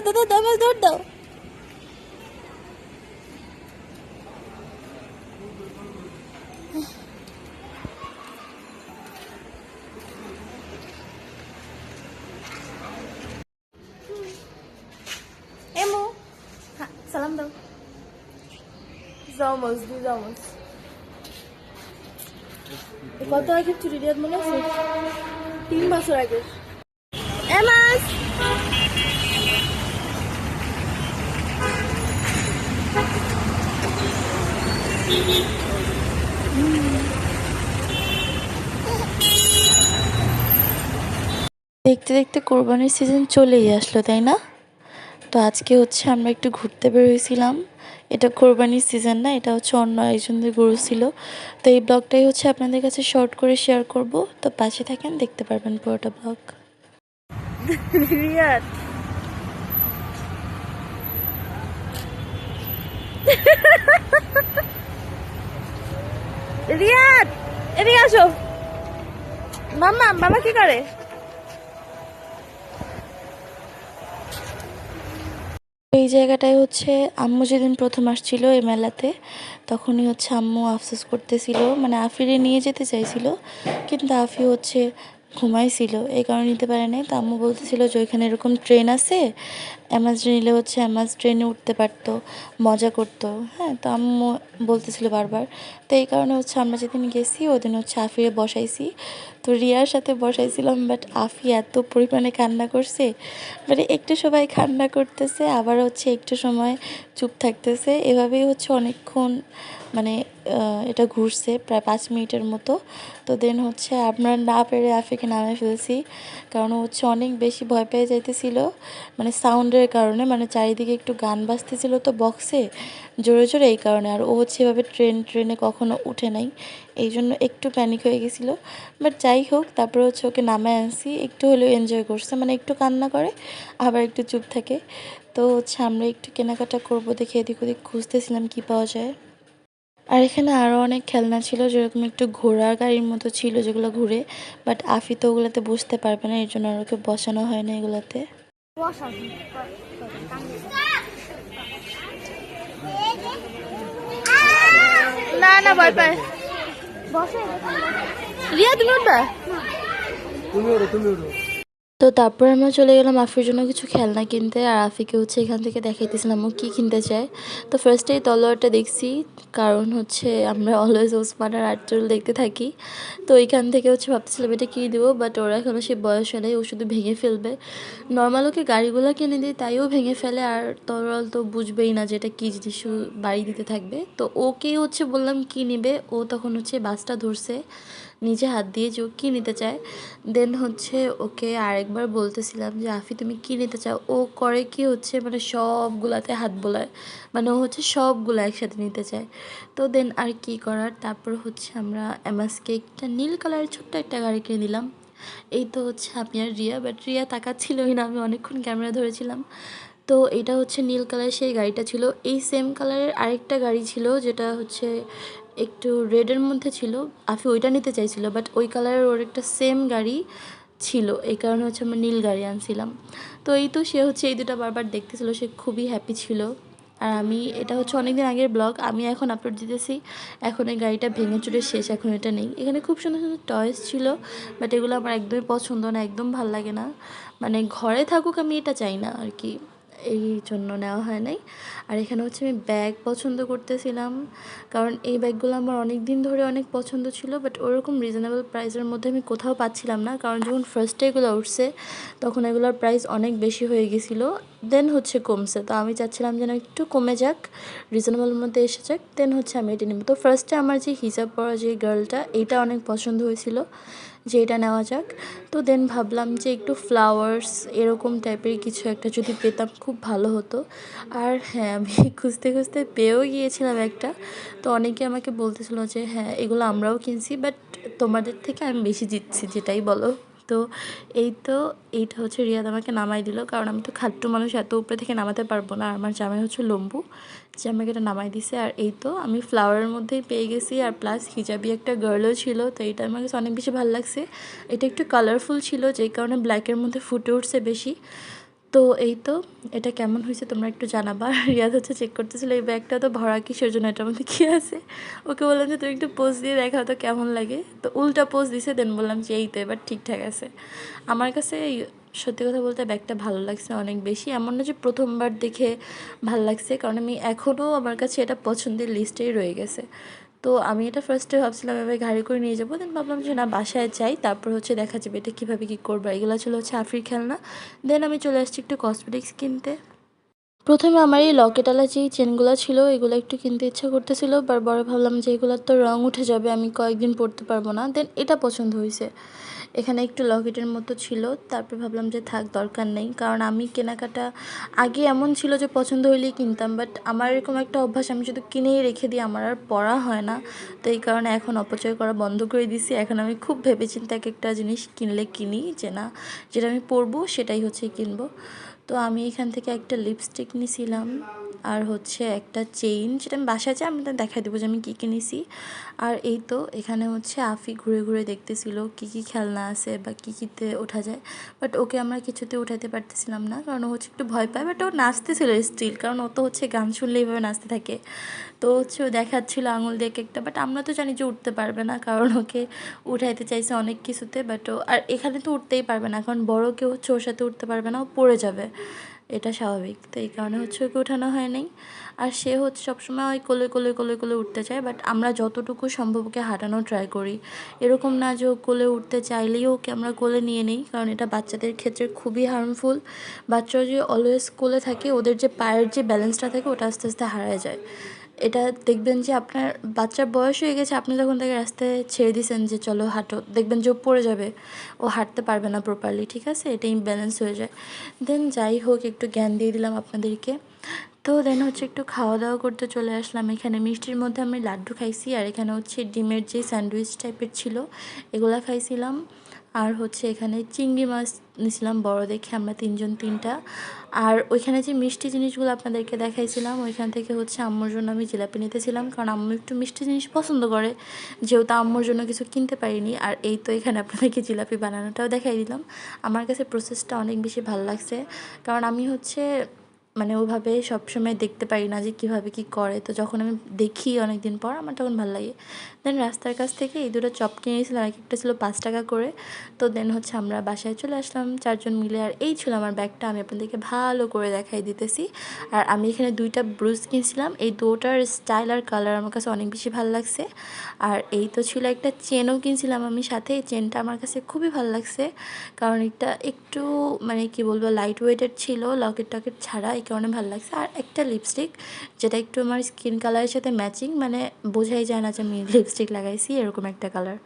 dá dá dá mas dá dá Emo, salam dong. Zomos, do কত আগে চুরি মনে আছে? তিন বছর আগে। এমাস! দেখতে দেখতে কোরবানির সিজন চলেই আসলো, তাই না? তো আজকে হচ্ছে আমরা একটু ঘুরতে বেরোয়েছিলাম এটা কোরবানির সিজন না, এটা হচ্ছে অন্য একজনদের গরু ছিল। তো এই ব্লগটাই হচ্ছে আপনাদের কাছে শর্ট করে শেয়ার করব। তো পাশে থাকেন, দেখতে পারবেন পুরোটা ব্লগ রিয়াদ। এদিকে আসো। মাম্মা মামা কি করে? এই জায়গাটায় হচ্ছে আম্মু যেদিন প্রথম আসছিল এই মেলাতে, তখনই হচ্ছে আম্মু আফসোস করতেছিল। মানে আফিরে নিয়ে যেতে চাইছিল, কিন্তু আফি হচ্ছে ঘুমাইছিল। এই কারণে নিতে পারে নাই। তো আম্মু বলতেছিল যে, ওইখানে এরকম ট্রেন আছে অ্যামাজ নিলে হচ্ছে অ্যামাজ ট্রেনে উঠতে পারতো, মজা করতো। হ্যাঁ তো আম্মু বলতেছিল বারবার। তো এই কারণে হচ্ছে আমরা যেদিন গেছি ওদিন হচ্ছে আফিরে বসাইছি। তো রিয়ার সাথে বসাইছিলাম বাট আফি এত পরিমাণে কান্না করছে। মানে একটু সবাই কান্না করতেছে, আবার হচ্ছে একটু সময় চুপ থাকতেছে। এভাবেই হচ্ছে অনেকক্ষণ মানে এটা ঘুরছে, প্রায় পাঁচ মিনিটের মতো। তো দেন হচ্ছে আমরা না পেরে আফিকে নামে ফেলছি, কারণ হচ্ছে অনেক বেশি ভয় পেয়ে যাইতেছিল। মানে সাউন্ডের কারণে মানে চারিদিকে একটু গান বাজতেছিল তো বক্সে জোরে জোরে এই কারণে। আর ও হচ্ছে এভাবে ট্রেন ট্রেনে কখনো উঠে নাই, এই জন্য একটু প্যানিক হয়ে গেছিল। বাট যাই হোক, তারপরে হচ্ছে ওকে নামায় আনছি, একটু হলেও এনজয় করছে মানে একটু কান্না করে, আবার একটু চুপ থাকে। তো হচ্ছে আমরা একটু কেনাকাটা করব দেখে এদিক ওদিক খুঁজতেছিলাম কী পাওয়া যায়। আর এখানে আরও অনেক খেলনা ছিল যেরকম একটু ঘোড়ার গাড়ির মতো ছিল যেগুলো ঘুরে বাট আফি তো ওগুলোতে বসতে পারবে না এর জন্য আর ওকে বসানো হয় না এগুলোতে। না না ভয় পায়। রিয়া তুমি উঠবা? তুমি ওড়ো তুমি তো তারপর আমরা চলে গেলাম আফির জন্য কিছু খেলনা কিনতে, আর আফিকে হচ্ছে এখান থেকে দেখাইতেছিলাম ও কী কিনতে চায়। তো ফার্স্টে এই তলোয়ারটা দেখছি, কারণ হচ্ছে আমরা অলওয়েজ ওসমান আর আটচল দেখতে থাকি। তো ওইখান থেকে হচ্ছে ভাবতেছিলাম এটা কী দেবো বাট ওরা এখনও সে বয়স হলে ও শুধু ভেঙে ফেলবে। নর্মাল ওকে গাড়িগুলো কিনে দিই, তাইও ভেঙে ফেলে, আর তরল তো বুঝবেই না যে এটা কী জিনিস বাড়ি দিতে থাকবে। তো ওকেই হচ্ছে বললাম কী নেবে, ও তখন হচ্ছে বাসটা ধরছে। নিজে হাত দিয়ে যে ও কী নিতে চায়। দেন হচ্ছে ওকে আরেকবার বলতেছিলাম যে, আফি, তুমি কী নিতে চাও? ও করে কি হচ্ছে মানে সবগুলাতে হাত বোলায়। মানে ও হচ্ছে সবগুলো একসাথে নিতে চায়। তো দেন আর কি করার? তারপর হচ্ছে আমরা এমাসকে একটা নীল কালারের ছোট্ট একটা গাড়ি কিনে দিলাম এই তো হচ্ছে আমি আর রিয়া বাট রিয়া তাকাচ্ছিলই না, আমি অনেকক্ষণ ক্যামেরা ধরেছিলাম। তো এটা হচ্ছে নীল কালারের সেই গাড়িটা ছিল। এই সেম কালারের আরেকটা গাড়ি ছিল, যেটা হচ্ছে একটু রেডের মধ্যে ছিল। আফি ওইটা নিতে চাইছিল বাট ওই কালারের ওর একটা সেম গাড়ি ছিল। এই কারণে হচ্ছে আমরা নীল গাড়ি আনছিলাম। তো এই তো সে হচ্ছে এই দুটো বারবার দেখতেছিল, সে খুবই হ্যাপি ছিল। আর আমি, এটা হচ্ছে অনেক দিন আগের ব্লগ আমি এখন আপলোড দিতেছি। এখন এই গাড়িটা ভেঙে চুরে শেষ, এখন এটা নেই। এখানে খুব সুন্দর সুন্দর টয়েস ছিল বাট এগুলো আমার একদমই পছন্দ না, একদম ভালো লাগে না। মানে ঘরে থাকুক আমি এটা চাই না আর কি। এই জন্য নেওয়া হয় নাই। আর এখানে হচ্ছে আমি ব্যাগ পছন্দ করতেছিলাম। কারণ এই ব্যাগগুলো আমার অনেক দিন ধরে অনেক পছন্দ ছিল বাট ওরকম রিজনেবল প্রাইসের মধ্যে আমি কোথাও পাচ্ছিলাম না। কারণ যখন ফার্স্টে এগুলো উঠছে, তখন এগুলোর প্রাইস অনেক বেশি হয়ে গেছিল। দেন হচ্ছে কমছে। তো আমি চাচ্ছিলাম যেন একটু কমে যাক রিজনেবল মধ্যে এসে যাক। দেন হচ্ছে আমি এটা নেব। তো ফার্স্টে আমার যে হিজাব পরা যে গার্লটা এইটা অনেক পছন্দ হয়েছিল। যে এটা নেওয়া যাক। তো দেন ভাবলাম যে একটু ফ্লাওয়ার্স এরকম টাইপের কিছু একটা যদি পেতাম খুব ভালো হতো। আর হ্যাঁ আমি খুঁজতে খুঁজতে পেয়েও গিয়েছিলাম একটা। তো অনেকে আমাকে বলতেছিল যে হ্যাঁ এগুলো আমরাও কিনছি বাট তোমাদের থেকে আমি বেশি জিতছি, যেটাই বলো। তো এই তো এইটা হচ্ছে রিয়াদ আমাকে নামাই দিল। কারণ আমি তো খাট্টু মানুষ, এত উপরে থেকে নামাতে পারব না। আমার জামাই হচ্ছে লম্বু, যে আমাকে এটা নামাই দিছে। আর এই তো আমি ফ্লাওয়ারের মধ্যেই পেয়ে গেছি। আর প্লাস হিজাবি একটা গার্লও ছিল, তো এটা আমার কাছে অনেক বেশি ভালো লাগছে। এটা একটু কালারফুল ছিল, যেই কারণে ব্ল্যাকের মধ্যে ফুটে উঠছে বেশি। তো এই তো, এটা কেমন হয়েছে তোমরা একটু জানাবা। রিয়াদ হচ্ছে চেক করতেছিল, এই ব্যাগটা তো ভরা কিসের জন্য? এটার মধ্যে কী আছে? ওকে বললাম যে, তুমি একটু পোজ দিয়ে দেখাও তো কেমন লাগে। তো উল্টা পোজ দিছে দেন বললাম যে, এই তো, এবার ঠিকঠাক আছে। আমার কাছে সত্যি কথা বলতে ব্যাগটা ভালো লাগছে অনেক বেশি। এমন না যে প্রথমবার দেখে ভালো লাগছে, কারণ আমি এখনও আমার কাছে এটা পছন্দের লিস্টেই রয়ে গেছে। তো আমি এটা ফার্স্টে ভাবছিলাম এবার গাড়ি করে নিয়ে যাব। দেন ভাবলাম যে না, বাসায় যাই, তারপর হচ্ছে দেখা যাবে এটা কীভাবে কী করব। এগুলো ছিল হচ্ছে আফির খেলনা। দেন আমি চলে আসছি একটু কসমেটিক্স কিনতে। প্রথমে আমার এই লকেটালা যেই চেনগুলো ছিল, এগুলো একটু কিনতে ইচ্ছা করতেছিল বার বড় ভাবলাম যে এগুলোর তো রঙ উঠে যাবে, আমি কয়েকদিন পরতে পারব না। দেন এটা পছন্দ হয়েছে। এখানে একটু লকেটের মতো ছিল, তারপর ভাবলাম যে থাক, দরকার নেই। কারণ আমি কেনাকাটা আগে এমন ছিল যে পছন্দ হইলেই কিনতাম বাট আমার এরকম একটা অভ্যাস, আমি শুধু কিনেই রেখে দিই, আমার আর পড়া হয় না। তো এই কারণে এখন অপচয় করা বন্ধ করে দিছি এখন আমি খুব ভেবেচিন্তে এক একটা জিনিস কিনলে কিনি, যে না, যেটা আমি পরবো সেটাই হচ্ছে কিনবো। তো আমি এখান থেকে একটা লিপস্টিক নিয়েছিলাম আর হচ্ছে একটা চেইন যেটা আমি বাসায় যাই, আমি দেখাই দেবো যে আমি কী কিনেছি। আর এই তো এখানে হচ্ছে আফি ঘুরে ঘুরে দেখতেছিল কী কী খেলনা আছে বা কী কীতে ওঠা যায়। বাট ওকে আমরা কিছুতে উঠাতে পারতেছিলাম না, কারণ ও হচ্ছে একটু ভয় পায় বাট ও নাচতেছিল স্টিল কারণ ও তো হচ্ছে গান শুনলে এইভাবে নাচতে থাকে। তো হচ্ছে ও দেখাচ্ছিল আঙুল দিয়ে একটা বাট আমরা তো জানি যে উঠতে পারবে না, কারণ ওকে উঠাইতে চাইছে অনেক কিছুতে বাট ও, আর এখানে তো উঠতেই পারবে না, কারণ বড় কেউ হচ্ছে ওর সাথে উঠতে পারবে না, ও পড়ে যাবে। এটা স্বাভাবিক। তো এই কারণে হচ্ছে ওকে ওঠানো হয় নাই আর সে হচ্ছে সবসময় ওই কোলে কোলে কোলে কোলে উঠতে চায়। বাট আমরা যতটুকু সম্ভব ওকে হাঁটানো ট্রাই করি। এরকম না যে ও কোলে উঠতে চাইলেই ওকে আমরা কোলে নিয়ে নিই। কারণ এটা বাচ্চাদের ক্ষেত্রে খুবই হার্মফুল বাচ্চারা যে অলওয়েজ কোলে থাকে, ওদের যে পায়ের যে ব্যালেন্সটা থাকে, ওটা আস্তে আস্তে হারায় যায়। এটা দেখবেন যে আপনার বাচ্চার বয়স হয়ে গেছে, আপনি যখন তাকে রাস্তায় ছেড়ে দিয়েছেন যে চলো হাঁটো, দেখবেন যে ও পড়ে যাবে, ও হাঁটতে পারবে না প্রপারলি ঠিক আছে? এটা ইমব্যালেন্স হয়ে যায়। দেন যাই হোক, একটু জ্ঞান দিয়ে দিলাম আপনাদেরকে। তো দেন হচ্ছে একটু খাওয়া দাওয়া করতে চলে আসলাম। এখানে মিষ্টির মধ্যে আমি লাড্ডু খাইছি, আর এখানে হচ্ছে ডিমের যে স্যান্ডউইচ টাইপের ছিল, এগুলা খাইছিলাম। আর হচ্ছে এখানে চিংড়ি মাছ নিয়েছিলাম, বড় দেখে আমরা তিনজন তিনটা। আর ওইখানে যে মিষ্টি জিনিসগুলো আপনাদেরকে দেখাইছিলাম, ওইখান থেকে হচ্ছে আম্মুর জন্য আমি জিলাপি নিতেছিলাম, কারণ আম্মু একটু মিষ্টি জিনিস পছন্দ করে। যেহেতু আম্মুর জন্য কিছু কিনতে পারিনি, আর এই তো এখানে আপনাদেরকে জিলাপি বানানোটাও দেখাই দিলাম। আমার কাছে প্রসেসটা অনেক বেশি ভালো লাগছে, কারণ আমি হচ্ছে মানে ওভাবে সবসময় দেখতে পারি না যে কীভাবে কী করে। তো যখন আমি দেখি অনেক দিন পর, আমার তখন ভালো লাগে। দেন রাস্তার কাছ থেকে এই দুটো চপ কিনে নিয়েছিলাম এক একটা ছিল পাঁচ টাকা করে। তো দেন হচ্ছে আমরা বাসায় চলে আসলাম, চারজন মিলে। আর এই ছিল আমার ব্যাগটা, আমি আপনাদেরকে ভালো করে দেখাই দিতেছি। আর আমি এখানে দুইটা ব্রুজ কিনছিলাম, এই দুটার স্টাইল আর কালার আমার কাছে অনেক বেশি ভালো লাগছে। আর এই তো ছিল একটা চেনও কিনছিলাম আমি সাথে, এই চেনটা আমার কাছে খুবই ভালো লাগছে। কারণ এটা একটু মানে কি বলব লাইট ওয়েটেড ছিল লকেট টকেট ছাড়া এই অনেক ভালো লাগছে। আর একটা লিপস্টিক যেটা একটু আমার স্কিন কালারের সাথে ম্যাচিং মানে বোঝাই যায় না যে আমি লিপস্টিক লাগাইছি, এরকম একটা কালার